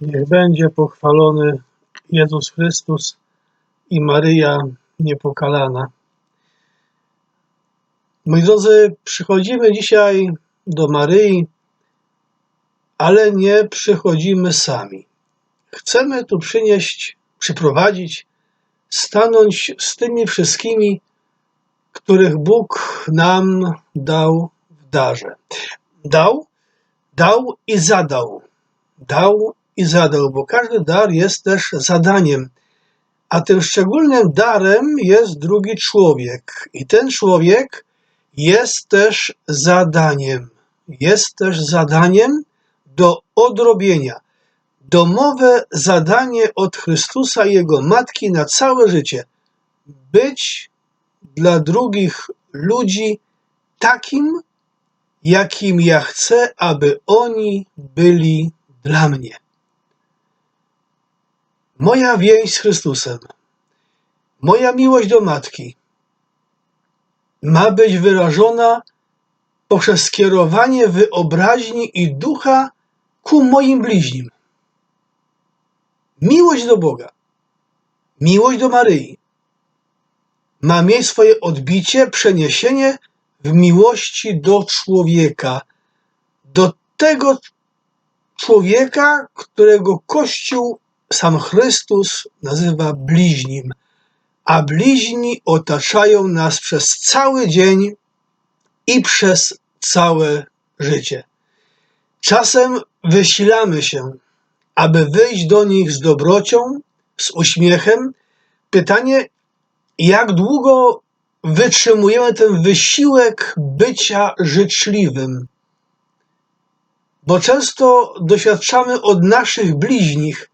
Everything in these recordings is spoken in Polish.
Niech będzie pochwalony Jezus Chrystus i Maryja Niepokalana. Moi drodzy, przychodzimy dzisiaj do Maryi, ale nie przychodzimy sami. Chcemy tu przynieść, przyprowadzić, stanąć z tymi wszystkimi, których Bóg nam dał w darze. Dał, dał i zadał. Dał i zadał, bo każdy dar jest też zadaniem. A tym szczególnym darem jest drugi człowiek. I ten człowiek jest też zadaniem. Jest też zadaniem do odrobienia. Domowe zadanie od Chrystusa i Jego Matki na całe życie. Być dla drugich ludzi takim, jakim ja chcę, aby oni byli dla mnie. Moja więź z Chrystusem, moja miłość do Matki. Ma być wyrażona poprzez skierowanie wyobraźni i ducha ku moim bliźnim. Miłość do Boga, miłość do Maryi. Ma mieć swoje odbicie, przeniesienie w miłości do człowieka, do tego człowieka, którego Kościół sam Chrystus nazywa bliźnim, a bliźni otaczają nas przez cały dzień i przez całe życie. Czasem wysilamy się, aby wyjść do nich z dobrocią, z uśmiechem. Pytanie, jak długo wytrzymujemy ten wysiłek bycia życzliwym? Bo często doświadczamy od naszych bliźnich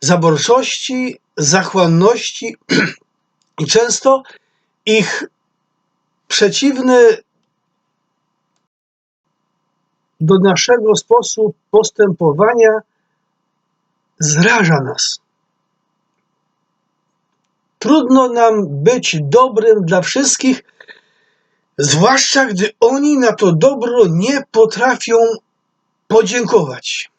zaborczości, zachłanności i często ich przeciwny do naszego sposobu postępowania zraża nas. Trudno nam być dobrym dla wszystkich, zwłaszcza gdy oni na to dobro nie potrafią podziękować.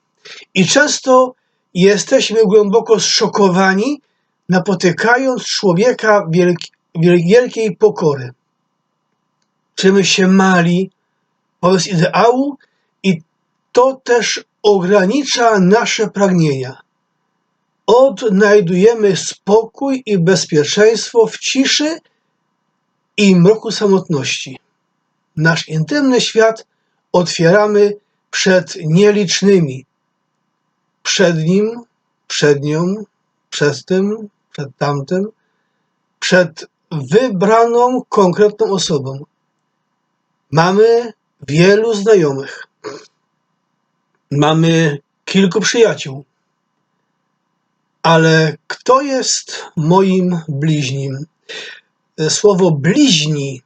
I często jesteśmy głęboko zszokowani, napotykając człowieka wielki, wielkiej pokory. Czym się mali wobec ideału i to też ogranicza nasze pragnienia. Odnajdujemy spokój i bezpieczeństwo w ciszy i mroku samotności. Nasz intymny świat otwieramy przed nielicznymi. Przed nim, przed nią, przed tym, przed tamtym, przed wybraną konkretną osobą. Mamy wielu znajomych. Mamy kilku przyjaciół. Ale kto jest moim bliźnim? Słowo bliźni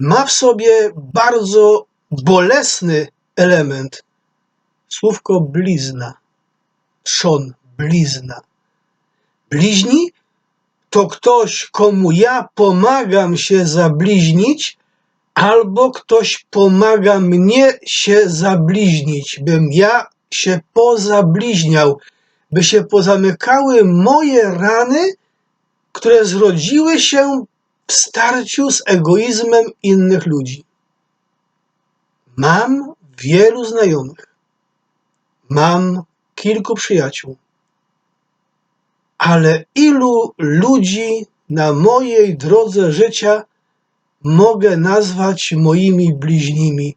ma w sobie bardzo bolesny element. Słówko blizna, trzon, blizna. Bliźni to ktoś, komu ja pomagam się zabliźnić, albo ktoś pomaga mnie się zabliźnić, bym ja się pozabliźniał, by się pozamykały moje rany, które zrodziły się w starciu z egoizmem innych ludzi. Mam wielu znajomych, mam kilku przyjaciół, ale ilu ludzi na mojej drodze życia mogę nazwać moimi bliźnimi?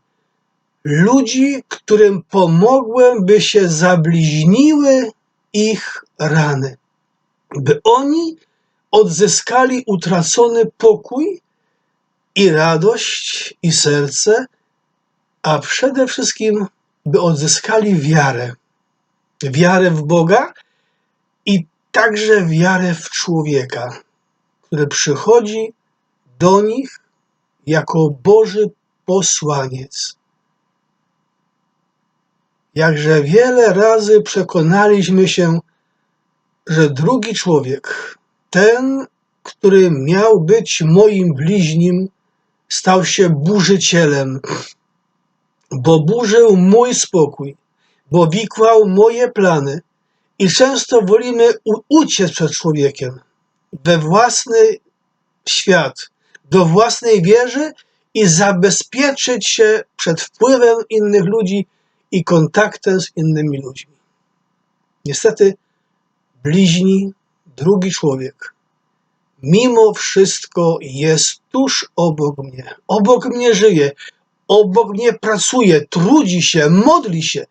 Ludzi, którym pomogłem, by się zabliźniły ich rany, by oni odzyskali utracony pokój i radość i serce, a przede wszystkim, by odzyskali wiarę. Wiarę w Boga i także wiarę w człowieka, który przychodzi do nich jako Boży posłaniec. Jakże wiele razy przekonaliśmy się, że drugi człowiek, ten, który miał być moim bliźnim, stał się burzycielem, bo burzył mój spokój, bo wikłał moje plany, I często wolimy uciec przed człowiekiem we własny świat, do własnej wieży i zabezpieczyć się przed wpływem innych ludzi i kontaktem z innymi ludźmi. Niestety, bliźni, drugi człowiek, mimo wszystko jest tuż obok mnie. Obok mnie żyje, obok mnie pracuje, trudzi się, modli się,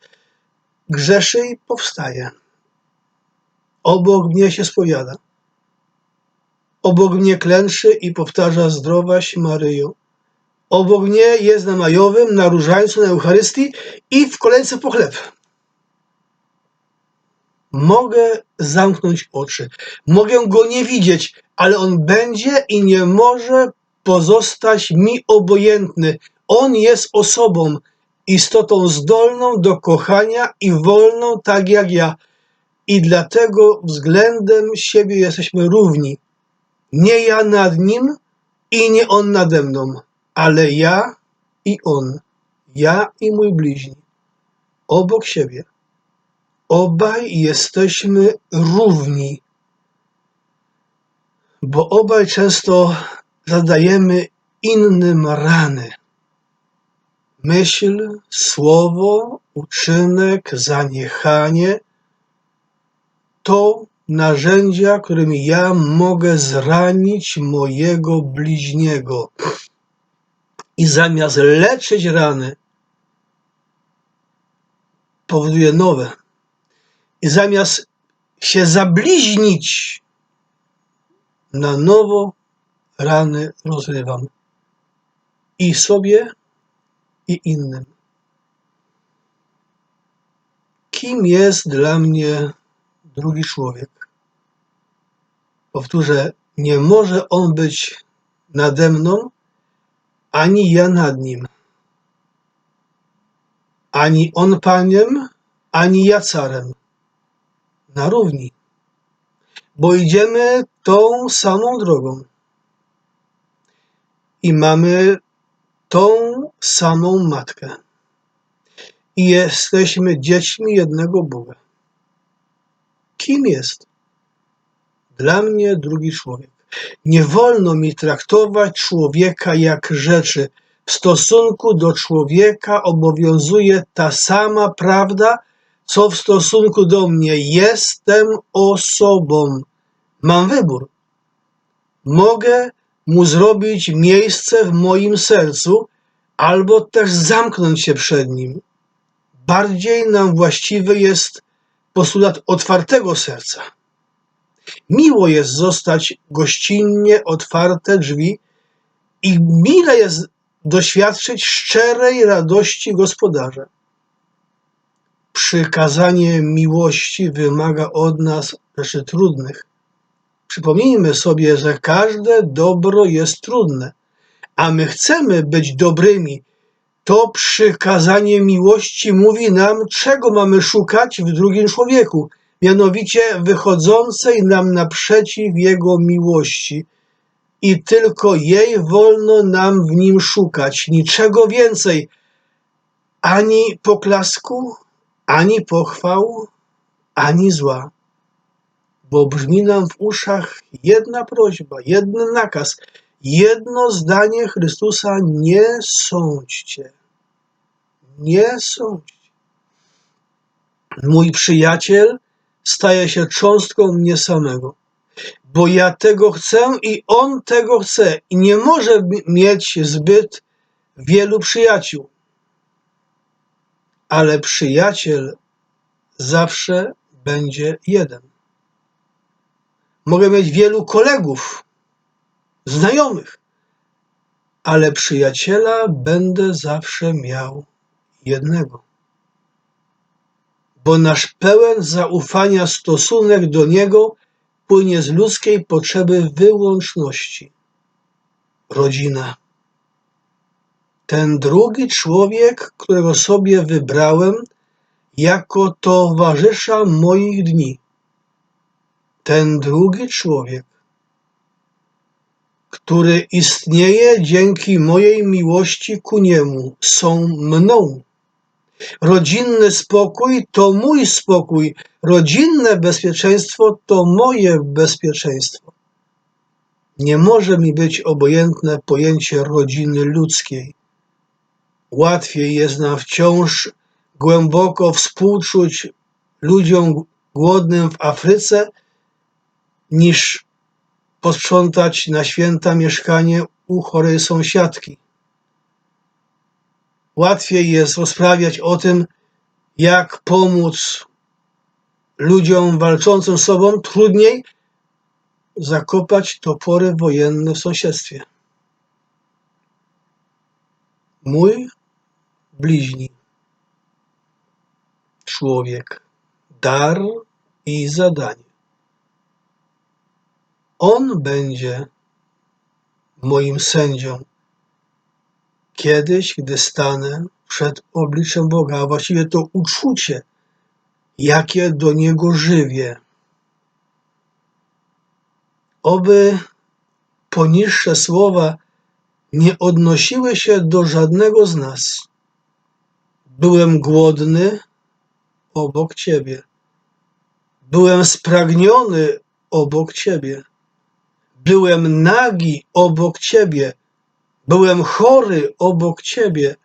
grzeszy i powstaje. Obok mnie się spowiada. Obok mnie klęczy i powtarza zdrowaś Maryjo. Obok mnie jest na majowym, na różańcu, na Eucharystii i w kolejce po chleb. Mogę zamknąć oczy, mogę go nie widzieć, ale on będzie i nie może pozostać mi obojętny. On jest osobą, istotą zdolną do kochania i wolną tak jak ja. I dlatego względem siebie jesteśmy równi. Nie ja nad nim i nie on nade mną, ale ja i on, ja i mój bliźni, obok siebie. Obaj jesteśmy równi, bo obaj często zadajemy innym rany. Myśl, słowo, uczynek, zaniechanie to narzędzia, którymi ja mogę zranić mojego bliźniego. I zamiast leczyć rany, powoduje nowe. I zamiast się zabliźnić, na nowo rany rozrywam. I sobie, i innym. Kim jest dla mnie drugi człowiek? Powtórzę, nie może on być nade mną, ani ja nad nim. Ani on paniem, ani ja carem. Na równi. Bo idziemy tą samą drogą. I mamy tą samą matkę. I jesteśmy dziećmi jednego Boga. Kim jest? Dla mnie drugi człowiek. Nie wolno mi traktować człowieka jak rzeczy. W stosunku do człowieka obowiązuje ta sama prawda, co w stosunku do mnie. Jestem osobą. Mam wybór. Mogę mu zrobić miejsce w moim sercu, albo też zamknąć się przed nim. Bardziej nam właściwy jest postulat otwartego serca. Miło jest zostać gościnnie otwarte drzwi i mile jest doświadczyć szczerej radości gospodarza. Przykazanie miłości wymaga od nas rzeczy trudnych. Przypomnijmy sobie, że każde dobro jest trudne, a my chcemy być dobrymi. To przykazanie miłości mówi nam, czego mamy szukać w drugim człowieku, mianowicie wychodzącej nam naprzeciw Jego miłości. I tylko jej wolno nam w nim szukać, niczego więcej, ani poklasku, ani pochwał, ani zła. Bo brzmi nam w uszach jedna prośba, jeden nakaz, jedno zdanie Chrystusa: nie sądźcie. Nie sądźcie. Mój przyjaciel staje się cząstką mnie samego, bo ja tego chcę i on tego chce i nie może mieć zbyt wielu przyjaciół. Ale przyjaciel zawsze będzie jeden. Mogę mieć wielu kolegów, znajomych, ale przyjaciela będę zawsze miał jednego. Bo nasz pełen zaufania stosunek do niego płynie z ludzkiej potrzeby wyłączności. Rodzina. Ten drugi człowiek, którego sobie wybrałem jako towarzysza moich dni. Ten drugi człowiek, który istnieje dzięki mojej miłości ku niemu, są mną. Rodzinny spokój to mój spokój. Rodzinne bezpieczeństwo to moje bezpieczeństwo. Nie może mi być obojętne pojęcie rodziny ludzkiej. Łatwiej jest nam wciąż głęboko współczuć ludziom głodnym w Afryce, niż posprzątać na święta mieszkanie u chorej sąsiadki. Łatwiej jest rozprawiać o tym, jak pomóc ludziom walczącym z sobą, trudniej zakopać topory wojenne w sąsiedztwie. Mój bliźni, człowiek, dar i zadanie. On będzie moim sędzią. Kiedyś, gdy stanę przed obliczem Boga, a właściwie to uczucie, jakie do Niego żywię. Oby poniższe słowa nie odnosiły się do żadnego z nas. Byłem głodny obok Ciebie. Byłem spragniony obok Ciebie. Byłem nagi obok Ciebie. Byłem chory obok Ciebie.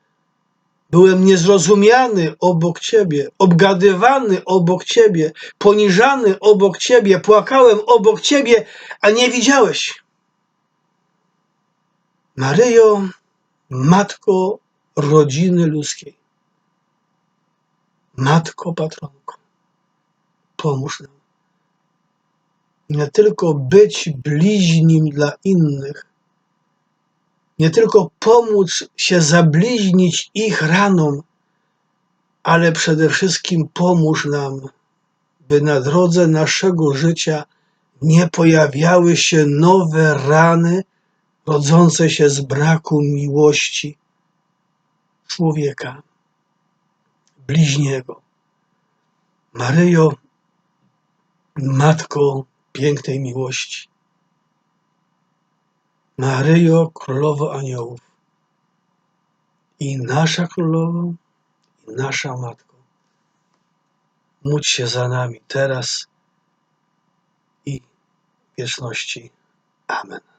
Byłem niezrozumiany obok Ciebie, obgadywany obok Ciebie, poniżany obok Ciebie, płakałem obok Ciebie, a nie widziałeś. Maryjo, Matko rodziny ludzkiej, Matko Patronko, pomóż nam nie tylko być bliźnim dla innych, nie tylko pomóc się zabliźnić ich ranom, ale przede wszystkim pomóż nam, by na drodze naszego życia nie pojawiały się nowe rany rodzące się z braku miłości człowieka, bliźniego. Maryjo, Matko pięknej miłości. Maryjo, Królowo Aniołów i nasza Królowo, i nasza Matko, módl się za nami teraz i w wieczności. Amen.